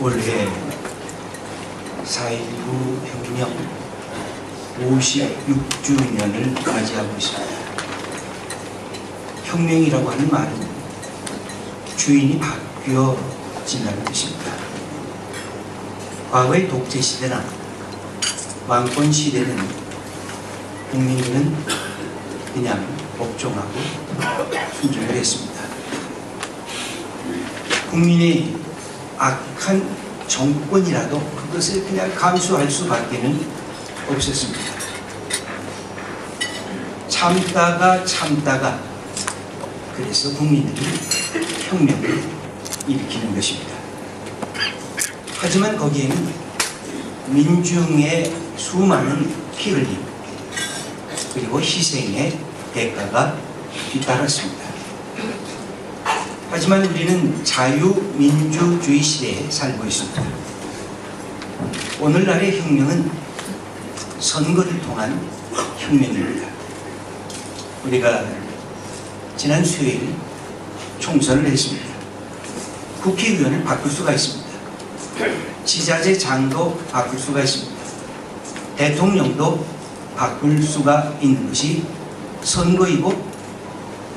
올해 4.19 혁명 56주년을 맞이하고 있습니다. 혁명이라고 하는 말은 주인이 바뀌어진다는 뜻입니다. 과거의 독재 시대나 왕권 시대는 국민들은 그냥 복종하고 순종을 했습니다. 국민의 악한 정권이라도 그것을 그냥 감수할 수밖에는 없었습니다. 참다가 참다가 그래서 국민들이 혁명을 일으키는 것입니다. 하지만 거기에는 민중의 수많은 피 흘림 그리고 희생의 대가가 뒤따랐습니다. 하지만 우리는 자유민주주의 시대에 살고 있습니다. 오늘날의 혁명은 선거를 통한 혁명입니다. 우리가 지난 수요일 총선을 했습니다. 국회의원을 바꿀 수가 있습니다. 지자체장도 바꿀 수가 있습니다. 대통령도 바꿀 수가 있는 것이 선거이고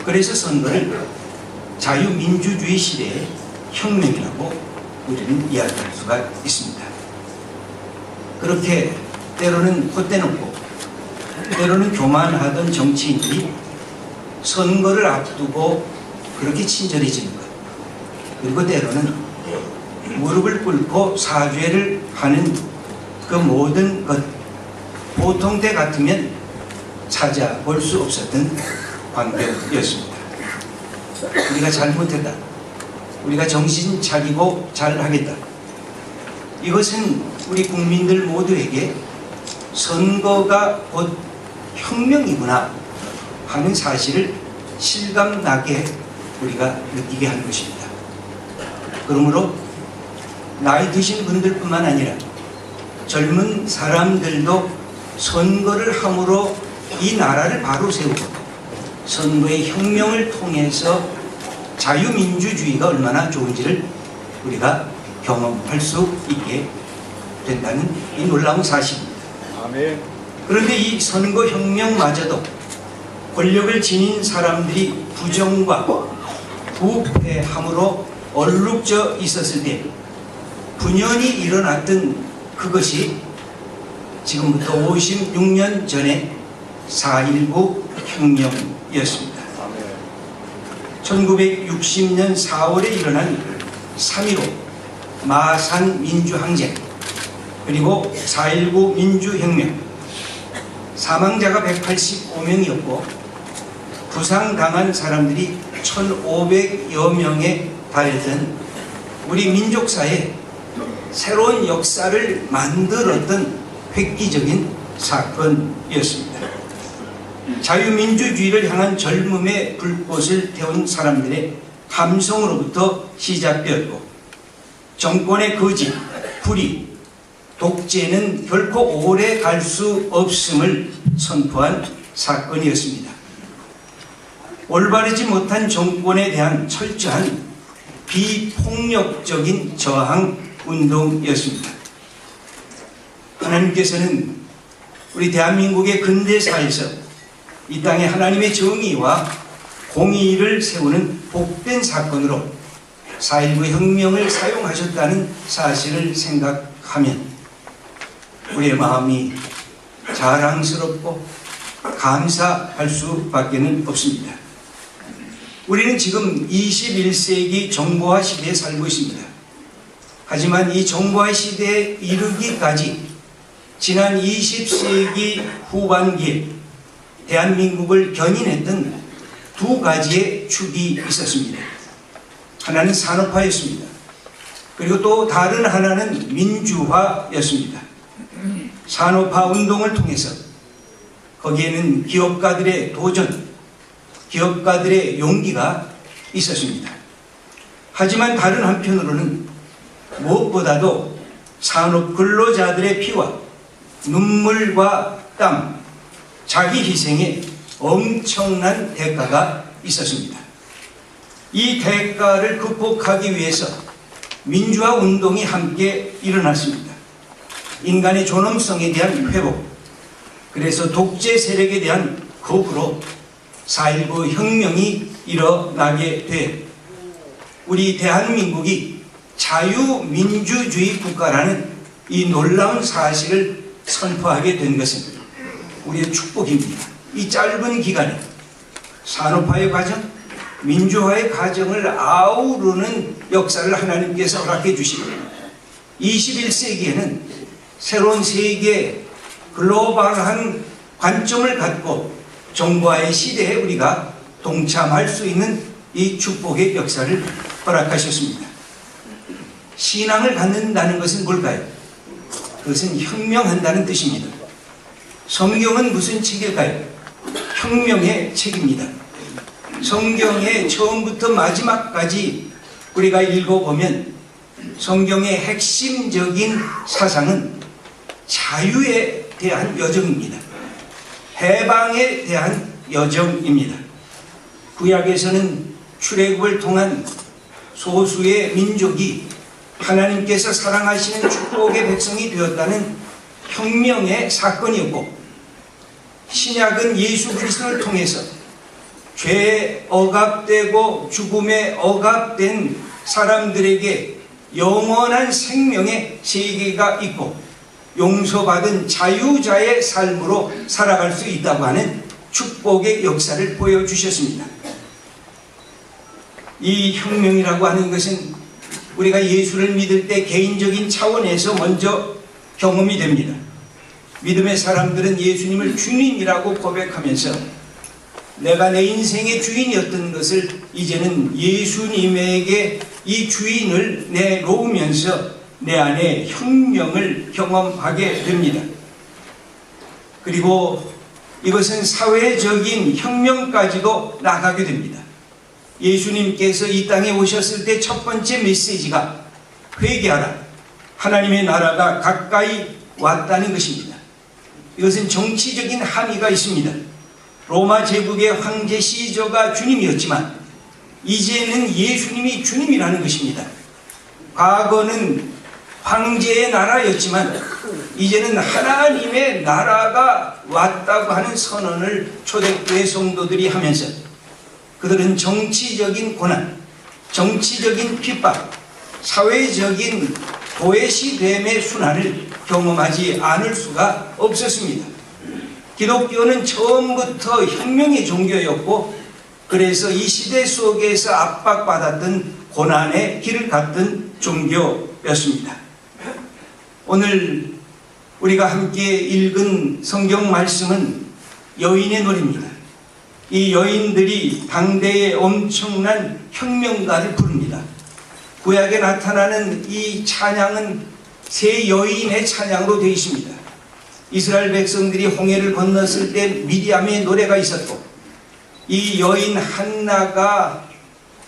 그래서 선거를 자유민주주의 시대의 혁명이라고 우리는 이야기할 수가 있습니다. 그렇게 때로는 헛대놓고 때로는 교만하던 정치인들이 선거를 앞두고 그렇게 친절해지는 것 그리고 때로는 무릎을 꿇고 사죄를 하는 그 모든 것 보통 때 같으면 찾아볼 수 없었던 광경이었습니다. 우리가 잘 못했다. 우리가 정신 차리고 잘 하겠다. 이것은 우리 국민들 모두에게 선거가 곧 혁명이구나 하는 사실을 실감나게 우리가 느끼게 한 것입니다. 그러므로 나이 드신 분들뿐만 아니라 젊은 사람들도 선거를 함으로 이 나라를 바로 세우고 선거의 혁명을 통해서 자유민주주의가 얼마나 좋은지를 우리가 경험할 수 있게 된다는 이 놀라운 사실입니다. 아멘. 그런데 이 선거혁명마저도 권력을 지닌 사람들이 부정과 부패함으로 얼룩져 있었을 때 분연히 일어났던 그것이 지금부터 56년 전에 4.19 혁명이었습니다. 아멘. 1960년 4월에 일어난 3.15 마산 민주항쟁 그리고 4.19 민주혁명 사망자가 185명이었고 부상당한 사람들이 1,500여 명에 달했던 우리 민족사에 새로운 역사를 만들었던 획기적인 사건이었습니다. 자유민주주의를 향한 젊음의 불꽃을 태운 사람들의 감성으로부터 시작되었고 정권의 거짓, 불의, 독재는 결코 오래 갈 수 없음을 선포한 사건이었습니다. 올바르지 못한 정권에 대한 철저한 비폭력적인 저항 운동이었습니다. 하나님께서는 우리 대한민국의 근대사에서 이 땅에 하나님의 정의와 공의를 세우는 복된 사건으로 4.19 혁명을 사용하셨다는 사실을 생각하면 우리의 마음이 자랑스럽고 감사할 수밖에 는 없습니다. 우리는 지금 21세기 정보화 시대에 살고 있습니다. 하지만 이 정보화 시대에 이르기까지 지난 20세기 후반기에 대한민국을 견인했던 두 가지의 축이 있었습니다. 하나는 산업화였습니다. 그리고 또 다른 하나는 민주화였습니다. 산업화 운동을 통해서 거기에는 기업가들의 도전, 기업가들의 용기가 있었습니다. 하지만 다른 한편으로는 무엇보다도 산업 근로자들의 피와 눈물과 땀, 자기 희생에 엄청난 대가가 있었습니다. 이 대가를 극복하기 위해서 민주화 운동이 함께 일어났습니다. 인간의 존엄성에 대한 회복, 그래서 독재 세력에 대한 거부로 4.19 혁명이 일어나게 돼 우리 대한민국이 자유민주주의 국가라는 이 놀라운 사실을 선포하게 된 것은 우리의 축복입니다. 이 짧은 기간에 산업화의 과정, 민주화의 과정을 아우르는 역사를 하나님께서 허락해 주시고 21세기에는 새로운 세계 글로벌한 관점을 갖고 정부와의 시대에 우리가 동참할 수 있는 이 축복의 역사를 허락하셨습니다. 신앙을 갖는다는 것은 뭘까요? 그것은 혁명한다는 뜻입니다. 성경은 무슨 책일까요? 혁명의 책입니다. 성경의 처음부터 마지막까지 우리가 읽어보면 성경의 핵심적인 사상은 자유에 대한 여정입니다. 해방에 대한 여정입니다. 구약에서는 출애굽을 통한 소수의 민족이 하나님께서 사랑하시는 축복의 백성이 되었다는 혁명의 사건이었고 신약은 예수 그리스도를 통해서 죄에 억압되고 죽음에 억압된 사람들에게 영원한 생명의 세계가 있고 용서받은 자유자의 삶으로 살아갈 수 있다고 하는 축복의 역사를 보여주셨습니다. 이 혁명이라고 하는 것은 우리가 예수를 믿을 때 개인적인 차원에서 먼저 경험이 됩니다. 믿음의 사람들은 예수님을 주님이라고 고백하면서 내가 내 인생의 주인이었던 것을 이제는 예수님에게 이 주인을 내놓으면서 내 안에 혁명을 경험하게 됩니다. 그리고 이것은 사회적인 혁명까지도 나가게 됩니다. 예수님께서 이 땅에 오셨을 때 첫 번째 메시지가 회개하라. 하나님의 나라가 가까이 왔다는 것입니다. 이것은 정치적인 함의가 있습니다. 로마 제국의 황제 시저가 주님이었지만 이제는 예수님이 주님이라는 것입니다. 과거는 황제의 나라였지만 이제는 하나님의 나라가 왔다고 하는 선언을 초대교회 성도들이 하면서 그들은 정치적인 고난, 정치적인 핍박, 사회적인 도외시됨의 순환을 경험하지 않을 수가 없었습니다. 기독교는 처음부터 혁명의 종교였고 그래서 이 시대 속에서 압박받았던 고난의 길을 갔던 종교였습니다. 오늘 우리가 함께 읽은 성경 말씀은 여인의 노래입니다. 이 여인들이 당대의 엄청난 혁명가를 부릅니다. 구약에 나타나는 이 찬양은 세 여인의 찬양으로 되어 있습니다. 이스라엘 백성들이 홍해를 건넜을 때 미디암의 노래가 있었고 이 여인 한나가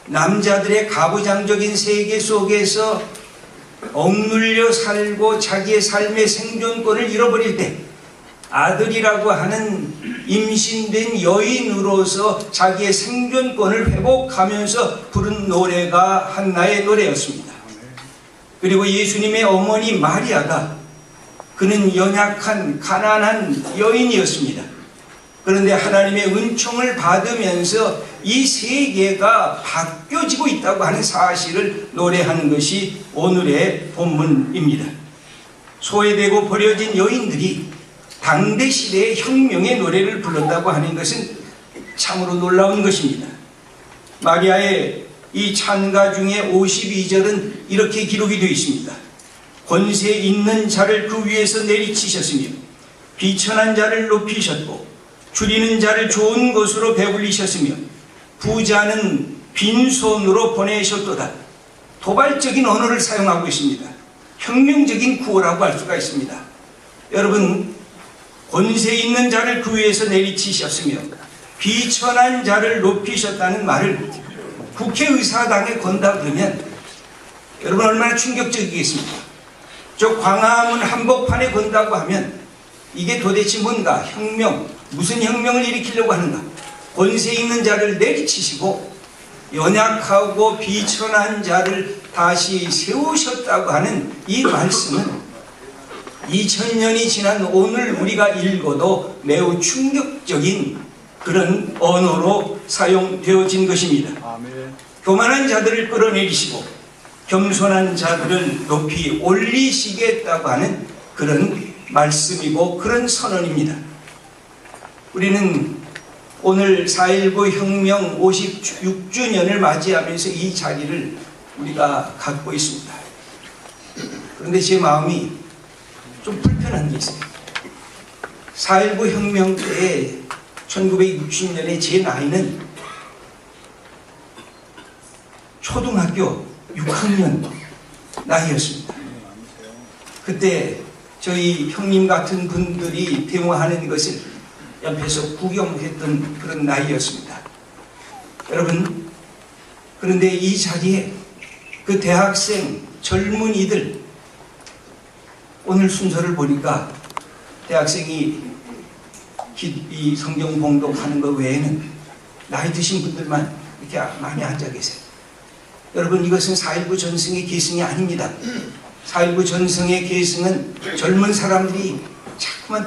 남자들의 가부장적인 세계 속에서 억눌려 살고 자기의 삶의 생존권을 잃어버릴 때 아들이라고 하는 임신된 여인으로서 자기의 생존권을 회복하면서 부른 노래가 한나의 노래였습니다. 그리고 예수님의 어머니 마리아가 그는 연약한 가난한 여인이었습니다. 그런데 하나님의 은총을 받으면서 이 세계가 바뀌어지고 있다고 하는 사실을 노래하는 것이 오늘의 본문입니다. 소외되고 버려진 여인들이 당대 시대의 혁명의 노래를 불렀다고 하는 것은 참으로 놀라운 것입니다. 마리아의 이 찬가 중에 52절은 이렇게 기록이 되어 있습니다. 권세 있는 자를 그 위에서 내리치셨으며 비천한 자를 높이셨고 줄이는 자를 좋은 것으로 배불리셨으며 부자는 빈손으로 보내셨도다. 도발적인 언어를 사용하고 있습니다. 혁명적인 구호라고 할 수가 있습니다. 여러분 권세 있는 자를 그 위에서 내리치셨으며 비천한 자를 높이셨다는 말을 국회의사당에 건다 그러면 여러분 얼마나 충격적이겠습니까? 저 광화문 한복판에 건다고 하면 이게 도대체 뭔가 혁명 무슨 혁명을 일으키려고 하는가 권세 있는 자를 내리치시고 연약하고 비천한 자를 다시 세우셨다고 하는 이 말씀은 2000년이 지난 오늘 우리가 읽어도 매우 충격적인 그런 언어로 사용되어진 것입니다. 아멘. 교만한 자들을 끌어내리시고 겸손한 자들을 높이 올리시겠다고 하는 그런 말씀이고 그런 선언입니다. 우리는 오늘 4.19 혁명 56주년을 맞이하면서 이 자리를 우리가 갖고 있습니다. 그런데 제 마음이 좀 불편한 게 있어요. 4.19 혁명 때에 1960년에 제 나이는 초등학교 6학년 나이였습니다. 그때 저희 형님 같은 분들이 데모하는 것을 옆에서 구경했던 그런 나이였습니다. 여러분, 그런데 이 자리에 그 대학생 젊은이들 오늘 순서를 보니까 대학생이 기- 이 성경 봉독하는 것 외에는 나이 드신 분들만 이렇게 많이 앉아 계세요. 여러분 이것은 4.19 전승의 계승이 아닙니다. 4.19 전승의 계승은 젊은 사람들이 자꾸만